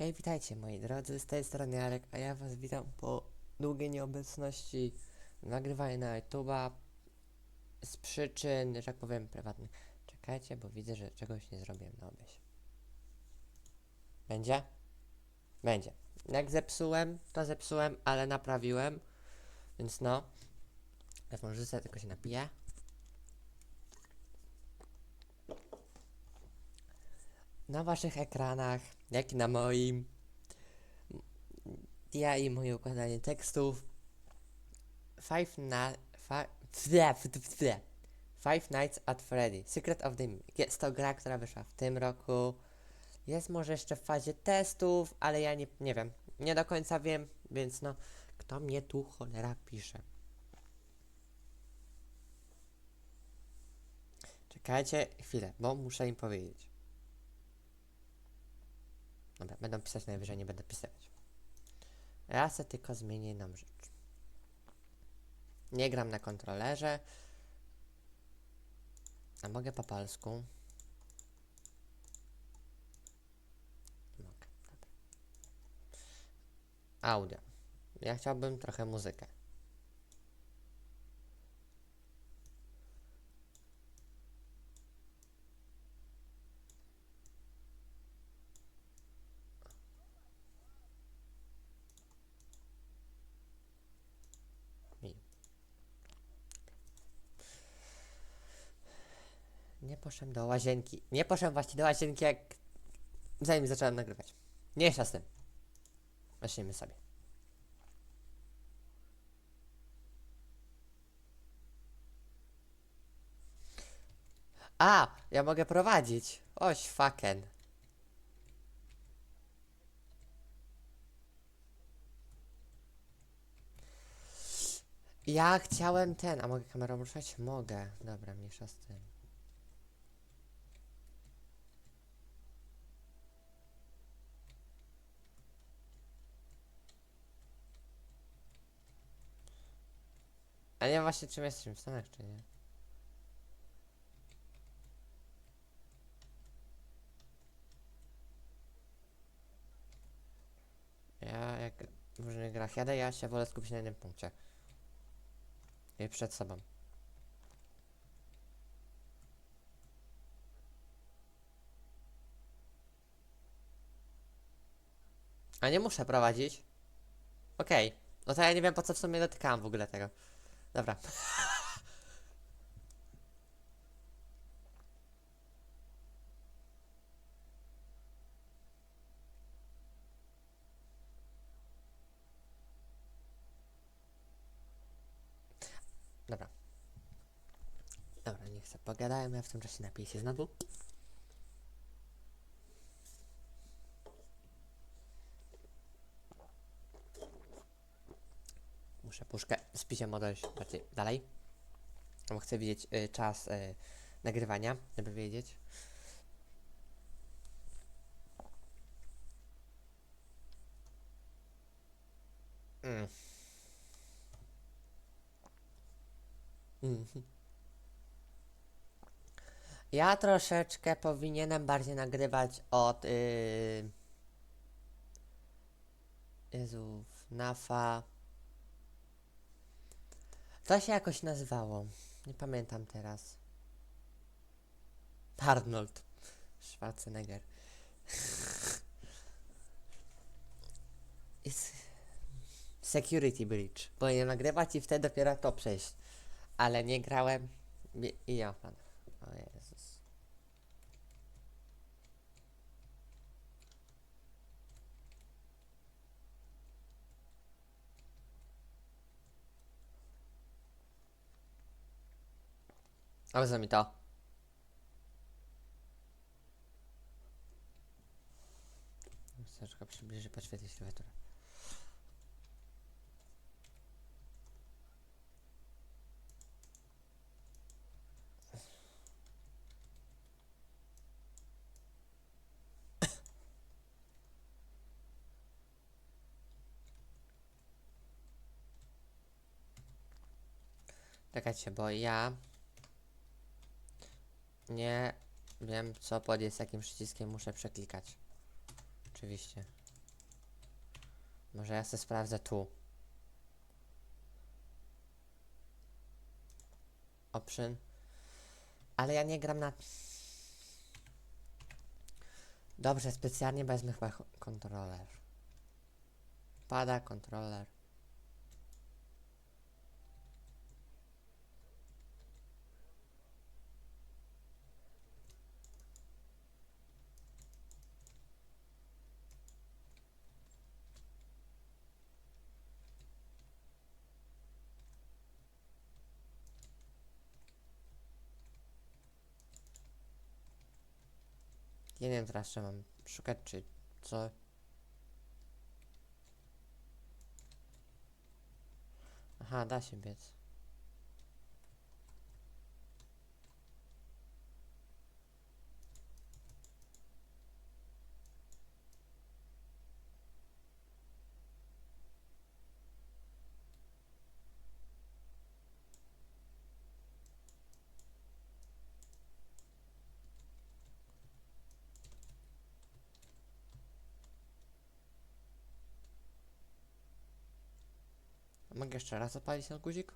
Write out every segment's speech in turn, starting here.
Hej, witajcie moi drodzy, z tej strony Jarek, a ja was witam po długiej nieobecności w nagrywaniu na YouTube'a z przyczyn, że tak powiem, prywatnych. Czekajcie, bo widzę, że czegoś nie zrobiłem na obieś. Będzie? Będzie. Jak zepsułem, to zepsułem, ale naprawiłem, więc no. Teraz może tylko się napiję. Na waszych ekranach, jak i na moim, ja i moje układanie tekstów. Five, na, fi, tle, f- f- tle. Five Nights at Freddy. Secret of the Mimic. Jest to gra, która wyszła w tym roku. Jest może jeszcze w fazie testów, ale ja nie, nie wiem. Nie do końca wiem, więc no, kto mnie tu cholera pisze? Czekajcie chwilę, bo muszę im powiedzieć. Dobra, będą pisać najwyżej, nie będę pisywać. Ja tylko zmienię jedną rzecz. Nie gram na kontrolerze. A mogę po polsku. Mogę, dobra. Audio. Ja chciałbym trochę muzykę. Mi. Nie poszedłem do łazienki. Nie poszedłem właśnie do łazienki, jak zanim zacząłem nagrywać. Nie z tym. Zacznijmy sobie. A, ja mogę prowadzić. Oś fucken. Ja chciałem ten, a mogę kamerą ruszać? Mogę. Dobra, mniejsza z tym. A nie właśnie czym jesteśmy w Stanach, czy nie? Ja jak w różnych grach jadę, ja się wolę skupić na jednym punkcie. I przed sobą. A nie muszę prowadzić? Okej. No to ja nie wiem po co w sumie dotykałem w ogóle tego. Dobra. Dobra. Dobra, nie chcę pogadałem, ja w tym czasie napiję znowu. Muszę puszkę z odejść bardziej dalej. Bo chcę widzieć y, czas y, nagrywania, żeby wiedzieć. Mm. Mhm. Ja troszeczkę powinienem bardziej nagrywać od yy... Jezu, FNAFa. To się jakoś nazywało. Nie pamiętam teraz. Arnold Schwarzenegger. Security Breach. Powinienem nagrywać i wtedy dopiero to przejść. Ale nie grałem i- ja pan. Jezus. A za mi to. Chcę trochę przybliżyć, podświetlić klawiaturę. Czekajcie, bo ja nie wiem co pod jest jakim przyciskiem muszę przeklikać. Oczywiście. Może ja sobie sprawdzę tu. Option. Ale ja nie gram na... Dobrze, specjalnie wezmę chyba ko- kontroler. Pada kontroler. Nie wiem teraz, czy mam szukać, czy co. Aha, da się biec. Jeszcze raz zapalić ten guzik?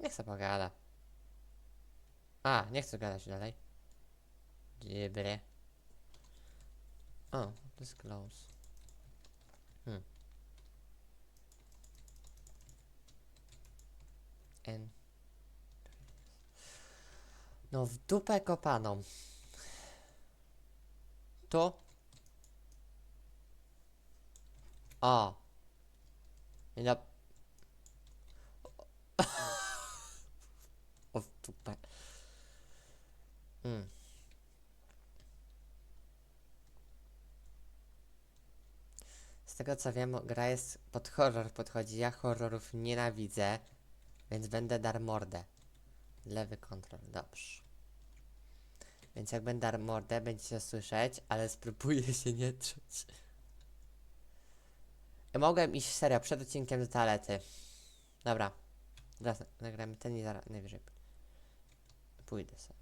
Nie chcę pogada. A, nie chcę gadać dalej. Dziebry. O, disclose. Hmm. N. No w dupę kopaną. Tu. O. Nie no. O w dupę. Mm. Z tego co wiem, gra jest pod horror podchodzi. Ja horrorów nienawidzę, więc będę dar mordę. Lewy kontrol, dobrze. Więc jak będę dar mordę, będziecie słyszeć, ale spróbuję się nie czuć. Mogłem iść serio przed odcinkiem do toalety. Dobra. Teraz nagramy ten i zaraz najwyżej. Pójdę sobie.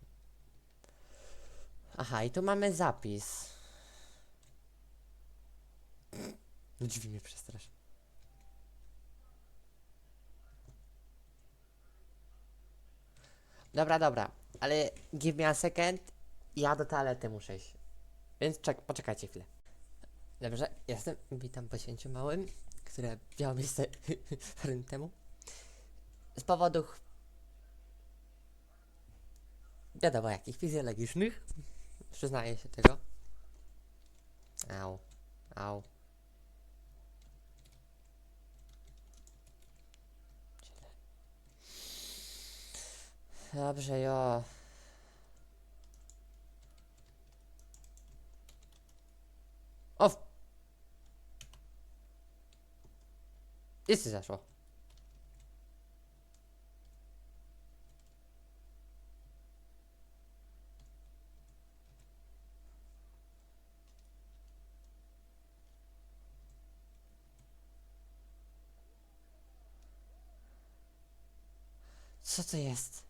Aha, i tu mamy zapis. No drzwi mnie przestraszy. Dobra, dobra, ale give me a second. Ja do toalety muszę iść. Więc czek poczekajcie chwilę. Dobrze, jestem. Witam po cięciu małym, które miało miejsce parę temu. Z powodów wiadomo jakich fizjologicznych. Przyznaję się tego. Au. Au. Dobrze, jo. O! w- Jest ci zaszło. Co to jest?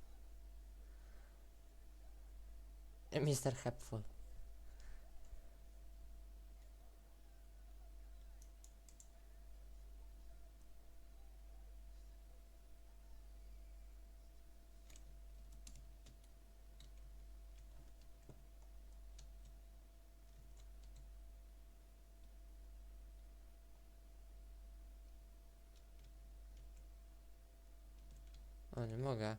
Mr. Hepful. Mogę.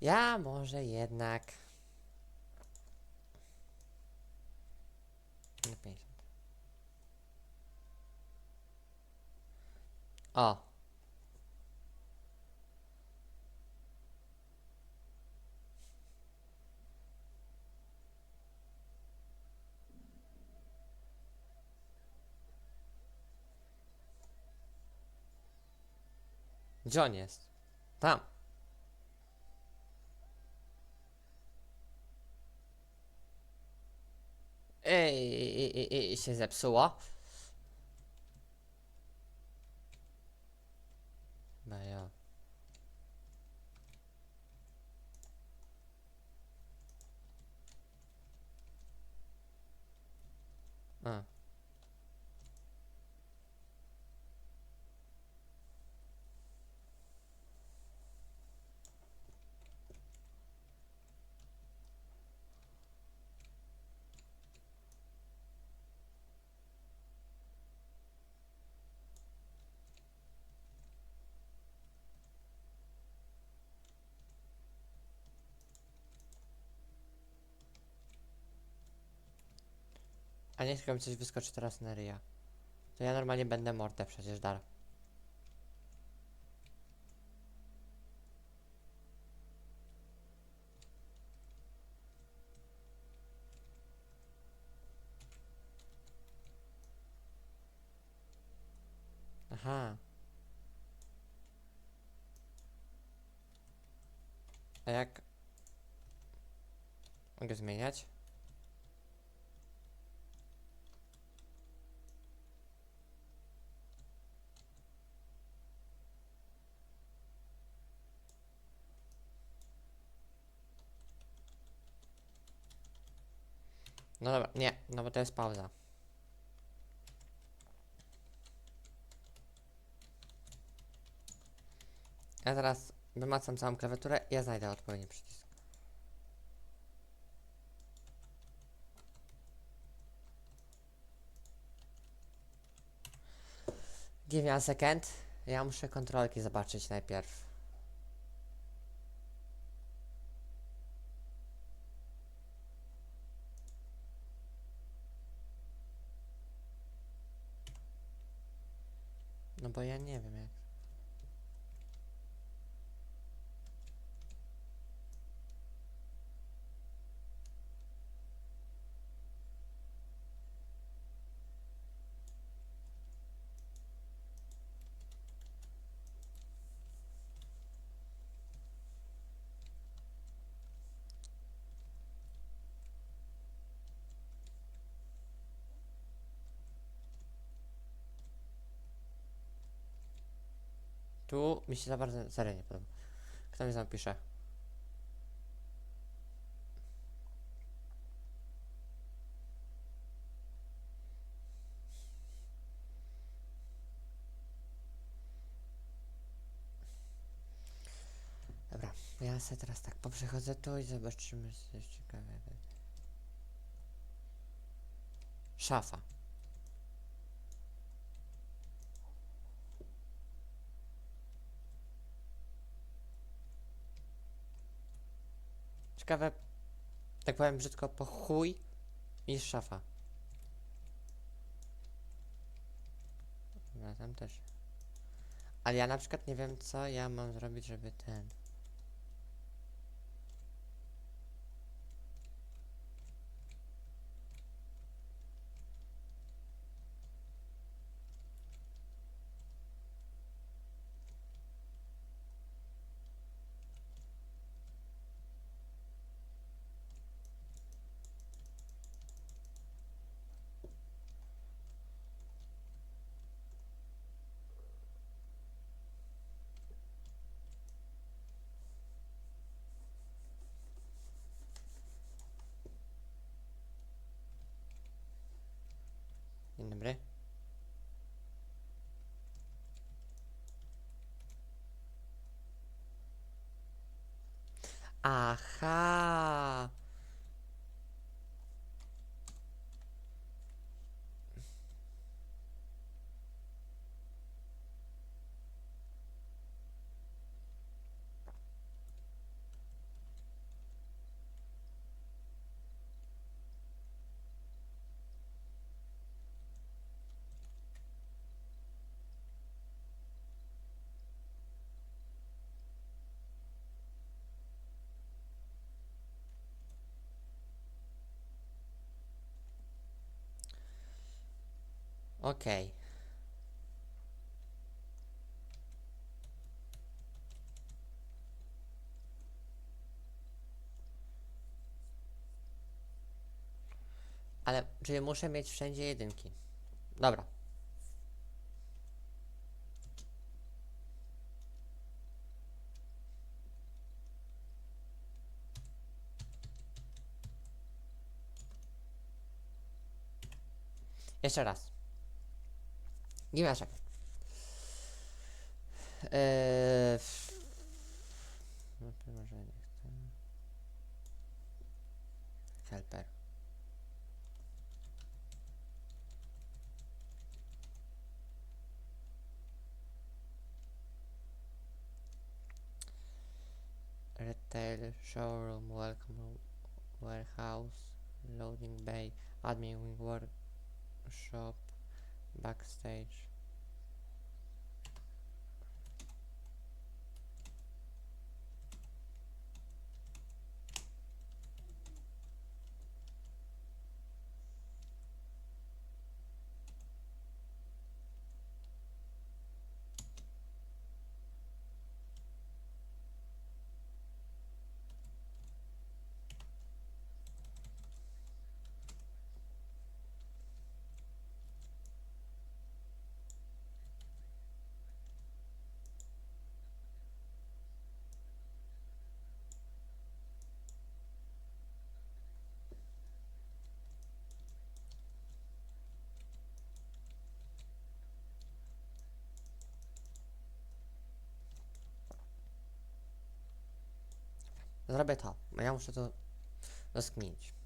Ja może jednak. Nie 50. A. Gdzie on jest? Tam. Ej, ej, ej, ej, się zepsuło. No ja. A. A nie tylko mi coś wyskoczy teraz na ryja. To ja normalnie będę mordę przecież dar. Aha. A jak... Mogę zmieniać? No dobra, nie, no bo to jest pauza. Ja teraz wymacam całą klawiaturę ja znajdę odpowiedni przycisk. Give me a second. Ja muszę kontrolki zobaczyć najpierw. No bo ja nie wiem jak. Tu mi się za bardzo serio nie podoba. Kto mi zapisze? Dobra, ja sobie teraz tak poprzechodzę tu i zobaczymy coś ciekawego. Szafa. Ciekawe, tak powiem brzydko, po chuj i szafa. Dobra, tam też. Ale ja na przykład nie wiem, co ja mam zrobić, żeby ten... Aha. Okej. Ale, czyli muszę mieć wszędzie jedynki. Dobra. Jeszcze raz. Give me a second. Uh, eee, chcę. Helper. Retail, showroom, welcome room, warehouse, loading bay, admin workshop, backstage. Zrobię to, bo ja muszę to rozkminić.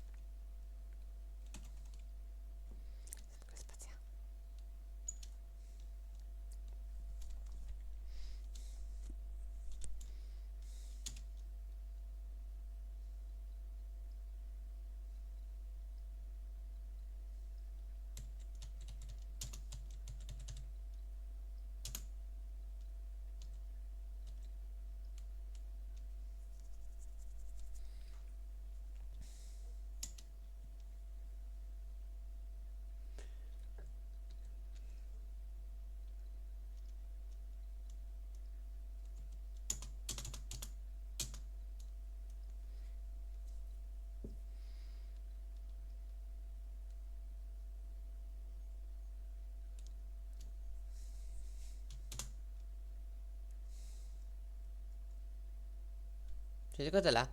这个搁这了。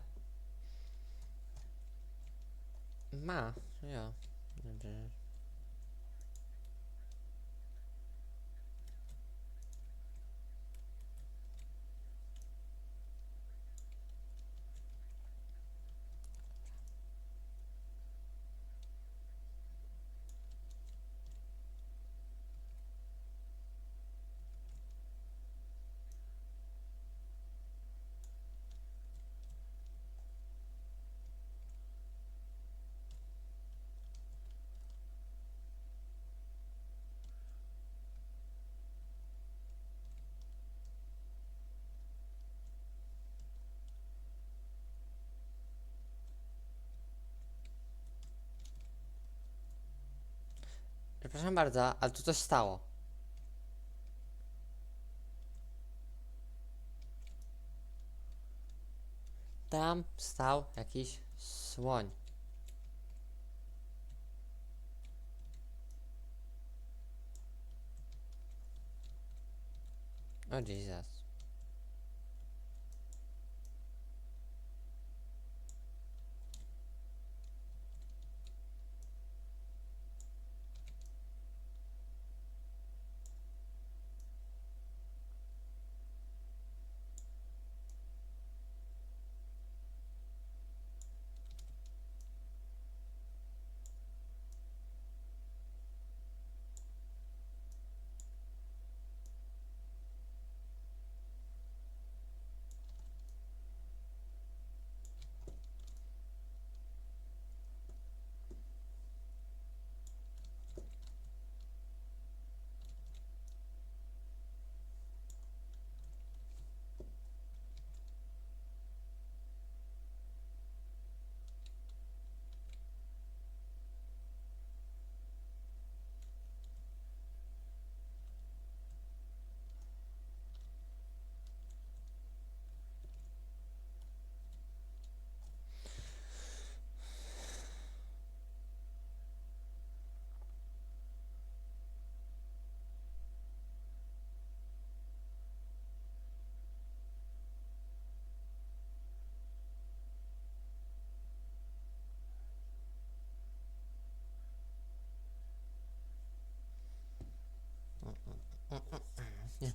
妈，哎呀！Przepraszam bardzo, ale tu coś stało. Tam stał jakiś słoń. O Jesus. Nie.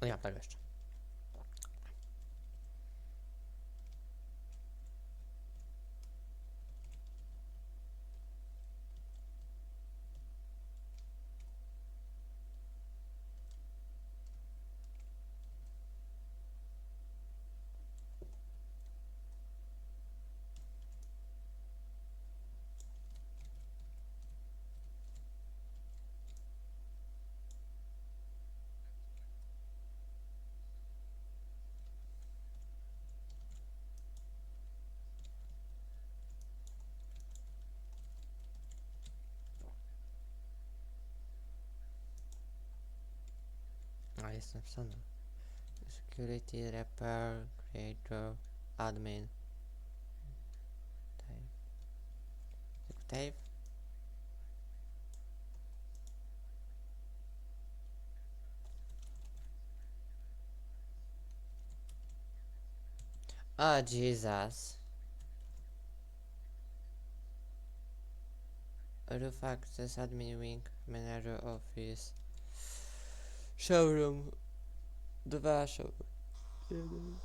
No mam tego jeszcze. Ah, A jest napisane. Security Repair Creator Admin. Dave. Tylko Dave? Oh Jesus. Roof access admin wing manager office showroom. the Dwa showroom.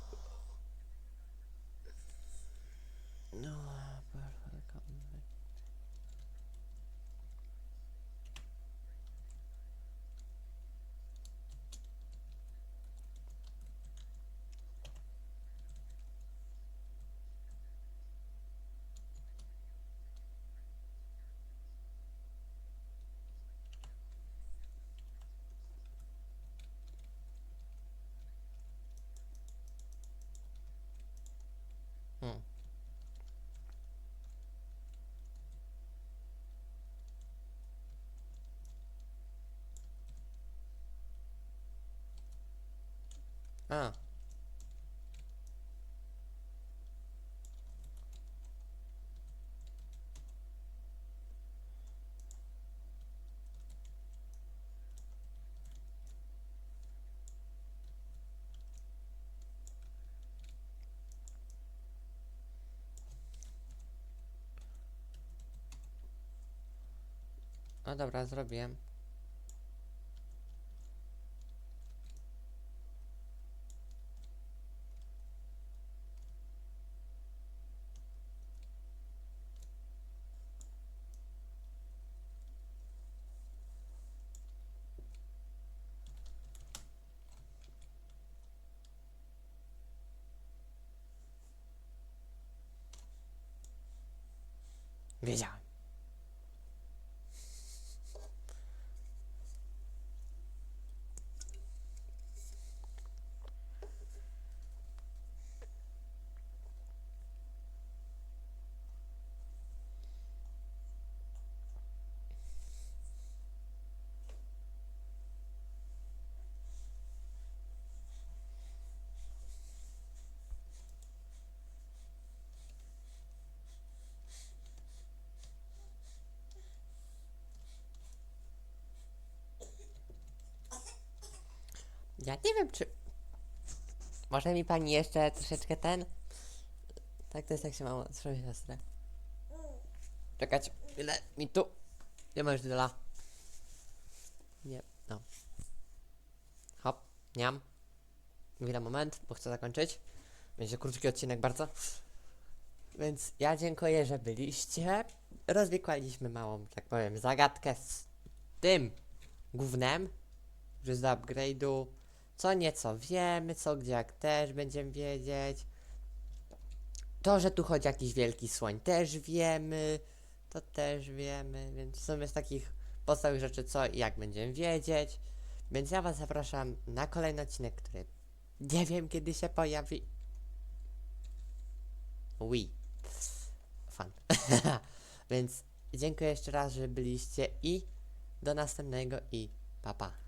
A. No dobra, zrobiłem. Ja nie wiem, czy. Może mi pani jeszcze troszeczkę ten. Tak to jest, jak się mało swoją siostrę. Czekać, ile mi tu. Nie ma już dla. Nie, no. Hop, niam. Chwila, moment, bo chcę zakończyć. Będzie krótki odcinek bardzo. Więc ja dziękuję, że byliście. Rozwikłaliśmy małą, tak powiem, zagadkę z tym gównem, że z upgrade'u. Co nieco wiemy, co gdzie jak też będziemy wiedzieć. To, że tu chodzi jakiś wielki słoń też wiemy. To też wiemy, więc są z takich podstawowych rzeczy, co i jak będziemy wiedzieć. Więc ja was zapraszam na kolejny odcinek, który nie wiem kiedy się pojawi. Wii. Fan. więc dziękuję jeszcze raz, że byliście i do następnego i papa. Pa.